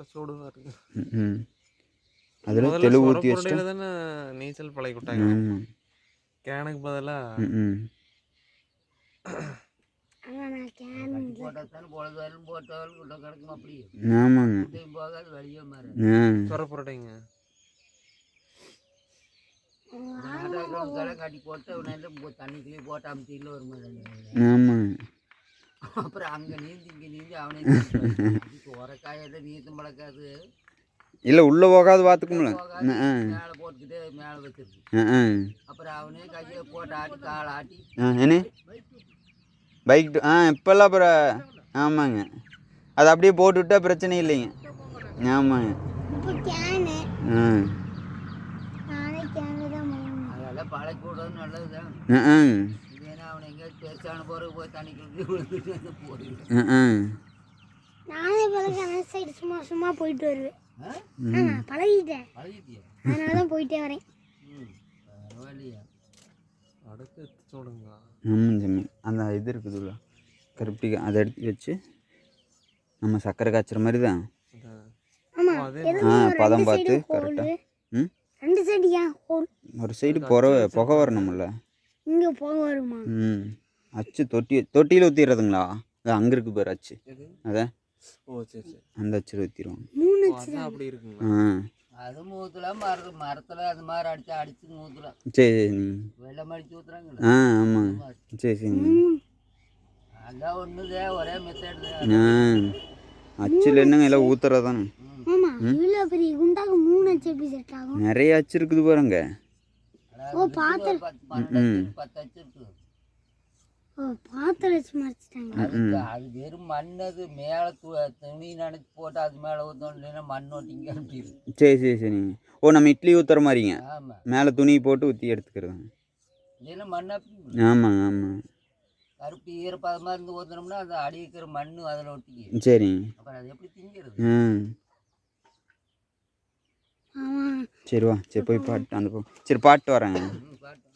இருக்கு ம் அதில் தெளிவு ஊற்றி வச்சிட்டா? தானே நீச்சல் பழகி விட்டாங்க. ஆமாம் கேனுக்கு பதிலா ம் ம் ஆனால் நான் கேன் போட்டாத்தானே பொழுதாலும் போட்டாலும் உள்ள கிடக்கும் அப்படி. ஆமாங்க. உள்ளேயும் போகாது வெளியே மாறு. ஆ. சொர புரட்டைங்க நாட்டாக்கிறவங்க கட்டி போட்டு தண்ணிக்குள்ளேயே போட்டு அமுத்தியில் ஒரு மாதிரி. ஆமாங்க. அப்புறம் அங்கே நீந்தி இங்கே நீந்தி அவனே உரக்காயத்தை நீந்தும் பழக்காது. இல்லை உள்ளே போகாது ஆ மேலே போட்டுக்கிட்டு மேலே ஆ அப்புறம் அவனே கையை போட்டு ஆட்டி காலை ஆட்டி. ஆ என்ன? பைக் ஆ இப்போல்லாம் அப்புறம் ஆமாங்க. அது அப்படியே போட்டு விட்டா பிரச்சனை இல்லைங்க. ஆமாங்க. போகணும் அதெல்லாம் பழக்கி விடுறது போய் தண்ணிக்குள்ளே விழுந்துட்டு நானே பழக அந்த சைடு சும்மா சும்மா போயிட்டு வருவேன். ஆ? ஆ நான் பழகிட்டேன். பழகிட்டியா? அதனால தான் போயிட்டே வரேன். ம் பரவாயில்லையா? ஆமாம் ஜம்மி. அந்த இது இருக்குதுல்ல கருப்பட்டி அதை எடுத்து வச்சு நம்ம சர்க்கரை காய்ச்சுற மாதிரி. தான் ஆ ஒரு பதம் பார்த்து கரெக்டாக ம்? ரெண்டு சைடு ஏன் ஒரு சைடு புற புகை வரணும்ல. இங்க போக வருமா? ம் அச்சு தொட்டி தொட்டியில் ஊற்றிடுறதுங்களா அது அங்கே இருக்கு பாரு அச்சு. அதான் ஓ சரி சரி. அந்த அச்சில் ஊற்றிடுவோம் மூணு அப்படி இருக்குங்களா? ஆ. அது ஊற்றலாம் மர மரத்தில் அது மாதிரி அடிச்சு அடிச்சு ஊற்றலாம் சரி சரி நீ. வெள்ளம் அடிச்சு ஊற்றுறாங்கல்ல ஆ ஆமாங்க சரி சரி அதான் ஒன்றுதே ஒரே மெத்தட் ஆ. அச்சில் என்னங்க எல்லாம் ஊற்றுறது தானே ஆமா இவ்வளோ பெரிய குண்டாக்கு மூணு அச்சு எப்படி செட் ஆகும்? நிறைய அச்சு இருக்குது பாருங்க. ஓ பாத்திர பத்து அச்சு, பத்து அச்சு இருக்கு ஓ பாத்திரம் வச்சு மறைச்சிட்டாங்க அது அது வெறும் மண் அது மேலே துணி நினைச்சு போட்டு அது மேலே ஊற்றணும் மண் ஒட்டிங்க சரி சரி சரிங்க ஓ நம்ம இட்லி ஊற்றுற மாதிரிங்க. மேலே துணி போட்டு ஊற்றி எடுத்துக்கிறது இல்லைன்னா மண் ஆமாங்க ஆமாம் கருப்பு ஈரப்பதமாக இருந்து ஊற்றினோம்னா அந்த அடி இருக்கிற மண் அதில் ஒட்டிக்கு சரிங்க அப்புறம் அது எப்படி திங்கிறது? சரி வா. சரி போய் பாட்டு அந்த சரி பாட்டு வரேங்க. பாட்டு.